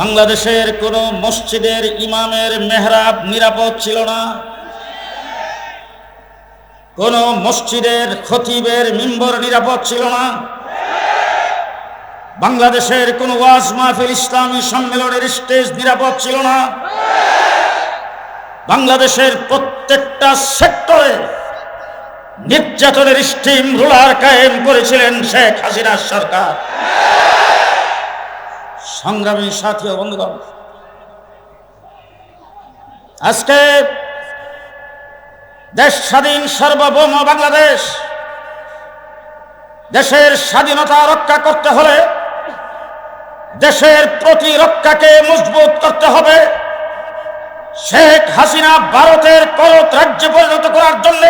বাংলাদেশের কোনো মসজিদের ইমামের মেহরাব নিরাপদ ছিল না। কোন মসজিদের খতিবের মিম্বর নিরাপদ ছিল না। বাংলাদেশের কোন ওয়াজ মাহফিল ইসলামী সম্মেলনের স্টেজ নিরাপদ ছিল না। বাংলাদেশের প্রত্যেকটা সেক্টরে নির্যাতনের স্টিম রুলার কায়েম করেছিলেন শেখ হাসিনার সরকার। সংগ্রামী সাথী বন্ধুগণ, আজকে দেশ স্বাধীন সার্বভৌম বাংলাদেশ, দেশের স্বাধীনতা রক্ষা করতে হলে দেশের প্রতিরক্ষাকে মজবুত করতে হবে। শেখ হাসিনা ভারতের করত রাজ্যে পরিণত করার জন্য,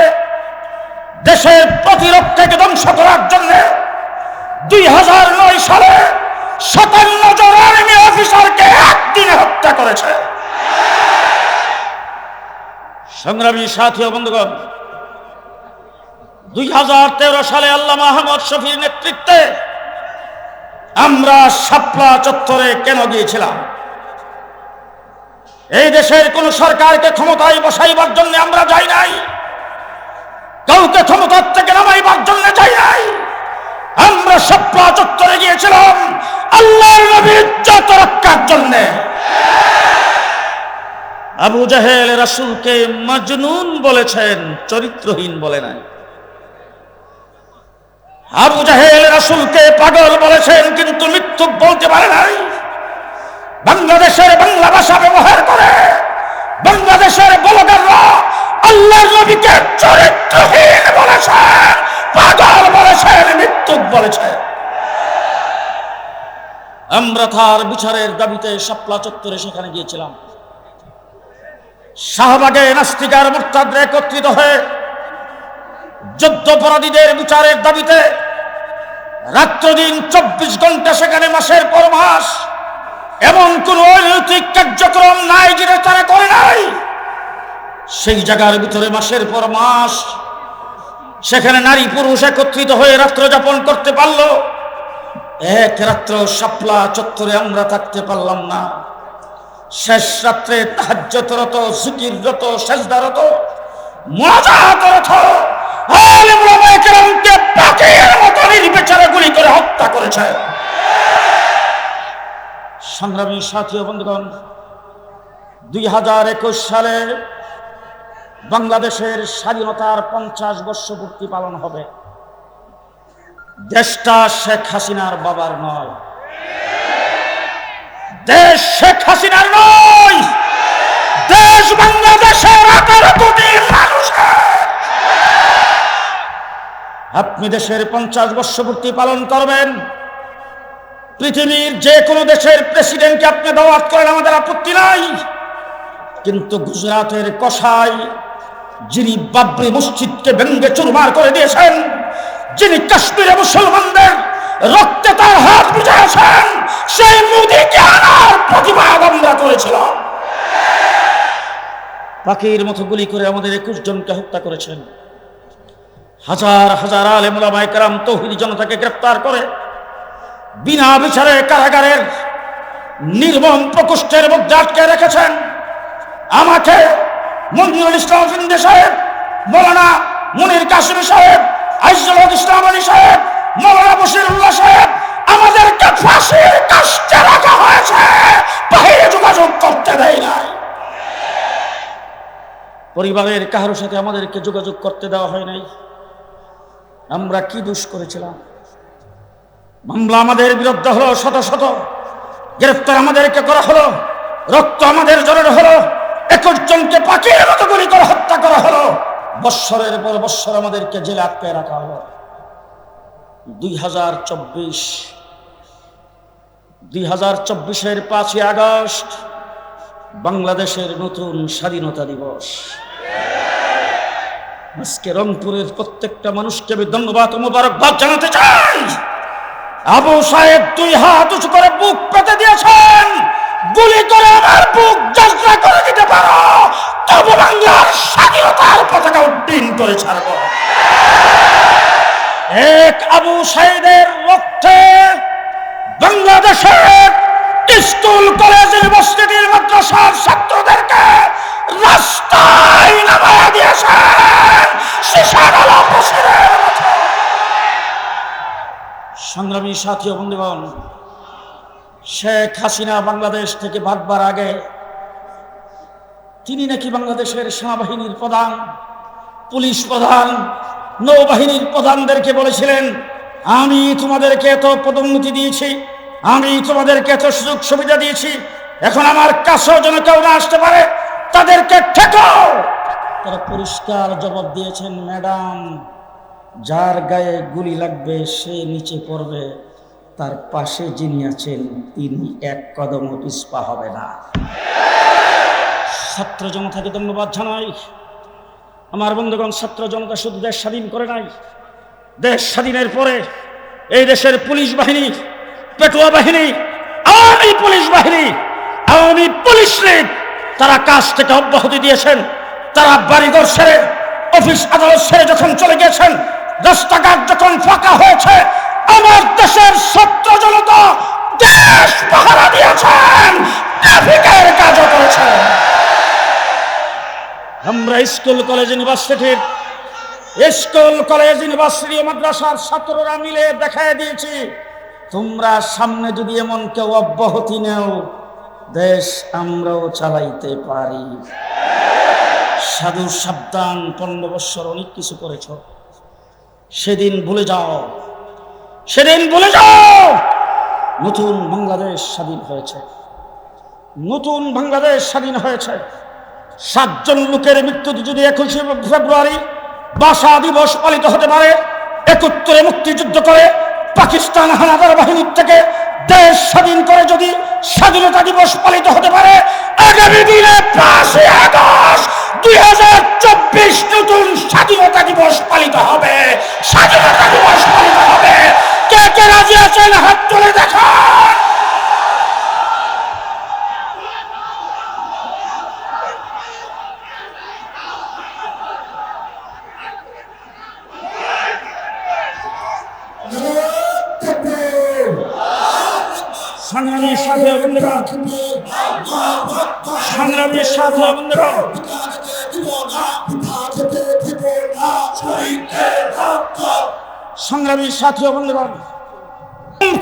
দেশের প্রতিরক্ষাকে ধ্বংস করার জন্য দুই হাজার নয় সালে সাতান্ন জন আর্মি অফিসারকে একদিনে হত্যা করেছে। সংগ্রামী সাথী বন্ধুগণ, দুই হাজার তেরো সালে আল্লাহ মাহমদ শফির নেতৃত্বে আমরা শাপলা চত্বরে কেন গিয়েছিলাম? এই দেশের কোন সরকারকে ক্ষমতায় বসাইবার জন্য আমরা যাই নাই। কাউকে ক্ষমতার থেকে নামাইবার জন্য যাই নাই। আমরা শাপলা চত্বরে গিয়েছিলাম আল্লাহর নবীর ইজ্জত রক্ষার জন্যে। আবু জাহেল রাসূলকে মাজনুন বলেছেন, চরিত্রহীন বলে নাই। আবু জাহেল রাসূলকে পাগল বলেছেন, কিন্তু মৃত্যু বলতে পারে নাই। বাংলাদেশের বাংলা ভাষা ব্যবহার করে বাংলাদেশের বলগাররা আল্লাহর নবীকে চরিত্রহীন বলেছেন পাগল বলেছেন বলেছেন আমরা তার বিচারের দাবিতে শাপলা চত্বরে সেখানে গিয়েছিলাম। শাহবাগে নাস্তিকার মোর্তাদরা একত্রিত হয়ে যুদ্ধপরাধীদের বিচারের দাবিতে রাত্র দিন চব্বিশ ঘণ্টা সেখানে মাসের পর মাস এমন কোন অনৈতিক কার্যক্রম নাই যেটা তারা করে নাই। সেই জায়গার ভিতরে মাসের পর মাস সেখানে নারী পুরুষ একত্রিত হয়ে রাত্র যাপন করতে পারল। এক রাত্র শাপলা চত্বরে আমরা থাকতে পারলাম না। শেষ রাত্রে তাহাজ্যতরত জিকিররত নির্বিচারে গুলি করে হত্যা করেছে। সংগ্রামী সাথী বন্ধুগণ, দুই হাজার একুশ সালে বাংলাদেশের স্বাধীনতার পঞ্চাশ বর্ষ পূর্তি পালন হবে। দেশটা শেখ হাসিনার বাবার নয়। দেশ শেখ হাসিনার নয়। দেশ বাংলাদেশের আঠারো কোটি আপনি দেশের পঞ্চাশ বর্ষপূর্তি পালন করবেন। পৃথিবীর যে কোনো দেশের প্রেসিডেন্টকে আপনি দাওয়াত করেন আমাদের আপত্তি নাই। কিন্তু গুজরাটের কসাই যিনি বাবরি মসজিদকে ব্যঙ্গে চুরমার করে দিয়েছেন, যিনি কাশ্মীরে মুসলমানদের রক্তে তার হাত বুঝেছেন সেই মোদীকে আনার প্রতিবাদ আমরা করেছিলাম। পাখির মতো গুলি করে আমাদের একুশ জনকে হত্যা করেছেন। হাজার হাজার আলেমুলামায় কারাম তৌহিদি জনতাকে গ্রেপ্তার করে বিনা বিচারে কারাগারের নির্মম প্রকোষ্ঠের মধ্যে আটকে রেখেছেন। আমাকে মঞ্জুরুল ইসলাম ফিন্দে সাহেব, মৌলানা মুনির কাসিম সাহেব, আইজুল ইসলাম আলী সাহেব, মৌলানা বসিরুল্লাহ সাহেব, আমাদেরকে ফাঁসির কাষ্টে রাখা হয়েছে। বাহিরে যোগাযোগ করতে দেয় নাই। পরিবারের কারোর সাথে আমাদেরকে যোগাযোগ করতে দেওয়া হয় নাই। আমরা কি দোষ করেছিলাম? মামলা আমাদের বিরুদ্ধে হলো শত শত। গ্রেফতার আমাদেরকে করা হলো। রক্ত আমাদের জনের হলো। জনকে পাখির মতো গুলি করে হত্যা করা হলো। বৎসরের পর বৎসর আমাদেরকে জেলে আটকে রাখা হলো। দুই হাজার চব্বিশ, দুই হাজার চব্বিশের পাঁচই আগস্ট, বাংলাদেশের নতুন স্বাধীনতা দিবস। আজকে রংপুরের প্রত্যেকটা মানুষকে আমি ধন্যবাদ ও মোবারকবাদ জানাতে চাই। আবু সাহেব দুই হাত উঁচু করে বুক পেতে দিয়েছেন। গুলি করে আমার বুক যাত্রা করে দিতে পারো। তবু বাংলার স্বাধীনতার পতাকা উড্ডীন করে ছাড়ব। এক আবু সাহেবের রক্তে বাংলাদেশের স্কুল, কলেজ, ইউনিভার্সিটির মাদ্রাসার ছাত্রদেরকে রাস্তায় নামায় দিয়েছেন শিশার আলো। সংগ্রামী সাথী বন্ধুগণ শেখ হাসিনা বাংলাদেশ থেকে ভাগবার আগে তিনি নাকি বাংলাদেশের সেনাবাহিনীর প্রধান, পুলিশ প্রধান, নৌবাহিনীর প্রধানদেরকে বলেছিলেন, আমি তোমাদেরকে এত পদোন্নতি দিয়েছি, আমি তোমাদেরকে এত সুযোগ সুবিধা দিয়েছি, এখন আমার কাছেও যেন কেউ না আসতে পারে, তাদেরকে ঠেকাও। তারা পরিষ্কার জবাব দিয়েছেন, ম্যাডাম, যার গায়ে গুলি লাগবে সে নিচে পড়বে। তার পাশে যিনি আছেন, তিনি এক কদমও পিছপা হবে না। ছাত্র জনতাকে ধন্যবাদ জানাই। আমার বন্ধুগণ, ছাত্র জনতা শুধু দেশ স্বাধীন করে নাই। দেশ স্বাধীনের পরে এই দেশের পুলিশ বাহিনী, পেটুয়া বাহিনী, আওয়ামী পুলিশ বাহিনী, আওয়ামী পুলিশ লীগ তারা কাজ থেকে অব্যাহতি দিয়েছেন। তারা বাড়িঘর ছেড়ে, অফিস আদালত ছেড়ে যখন চলে গেছেন, রাস্তাঘাট যখন ফাঁকা হয়েছে আমার দেশের ছাত্র জনতা দেশ পাহারা দিয়েছেন, ট্রাফিকের কাজও করেছেন। আমরা স্কুল, কলেজ, ইউনিভার্সিটির স্কুল, কলেজ, ইউনিভার্সিটি মাদ্রাসার ছাত্ররা মিলে দেখায় দিয়েছি, তোমরা সামনে যদি এমন কেউ অব্যাহতি নেও, দেশ আমরাও চালাইতে পারি। সাধু সাবধান, পনেরো বৎসর অনেক কিছু করেছ। সেদিন ভুলে যাও। সেদিন বলে যাও, নতুন বাংলাদেশ স্বাধীন হয়েছে। নতুন বাংলাদেশ স্বাধীন হয়েছে। সাতজন লোকের মৃত্যুতে যদি একুশে ফেব্রুয়ারি ভাষা দিবস পালিত হতে পারে একত্তরে মুক্তিযুদ্ধ করে পাকিস্তান হানাদার বাহিনীর থেকে দেশ স্বাধীন করে যদি স্বাধীনতা দিবস পালিত হতে পারে, আগামী দিনে পাঁচই আগস্ট দুই হাজার চব্বিশ নতুন স্বাধীনতা দিবস পালিত হবে। স্বাধীনতা দিবস পালিত হবে কে কে রাজি আছেন হাত তুলে দেখান সংগ্রামীর সাথে সংগ্রামীর সাথে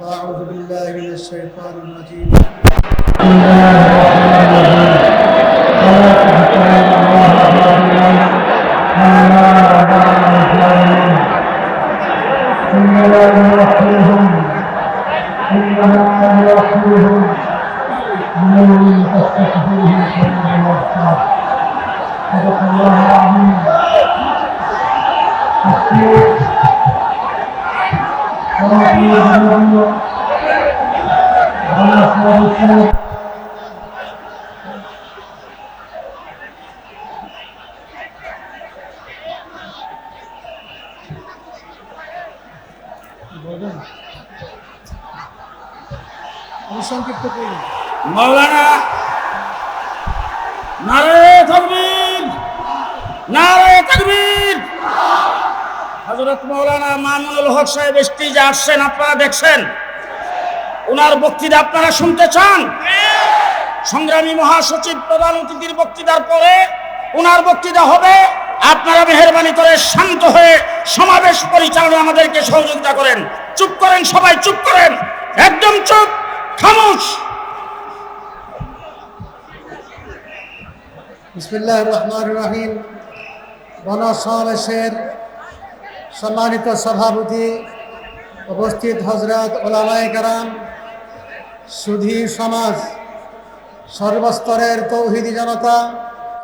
فأعوذ بالله من الشيطان الرجيم إنما يوحيهم সংক্ষিপ্ত মৌলানা নারে তকবীর নারে তকবীর। হযরত মৌলানা মামুনুল হক সাহেব স্টেজে আসছেন, আপনারা দেখছেন? ওনার বক্তৃতা আপনারা শুনতে চান? সংগ্রামী মহাসচিব প্রধান অতিথির বক্তৃতার পরে ওনার বক্তৃতা হবে। আপনারা মেহরবানি করে শান্ত হয়ে সমাবেশ পরিচালনা আমাদেরকে সহযোগিতা করেন। চুপ করেন সবাই, চুপ করেন। একদম চুপ, খামোশ। বিসমিল্লাহ রহমান রহিম। গণসমাবেশের সম্মানিত সভাপতি উপস্থিত হজরত ওলামায় কারাম। সুধী সমাজ সর্বস্তরের তৌহিদি জনতা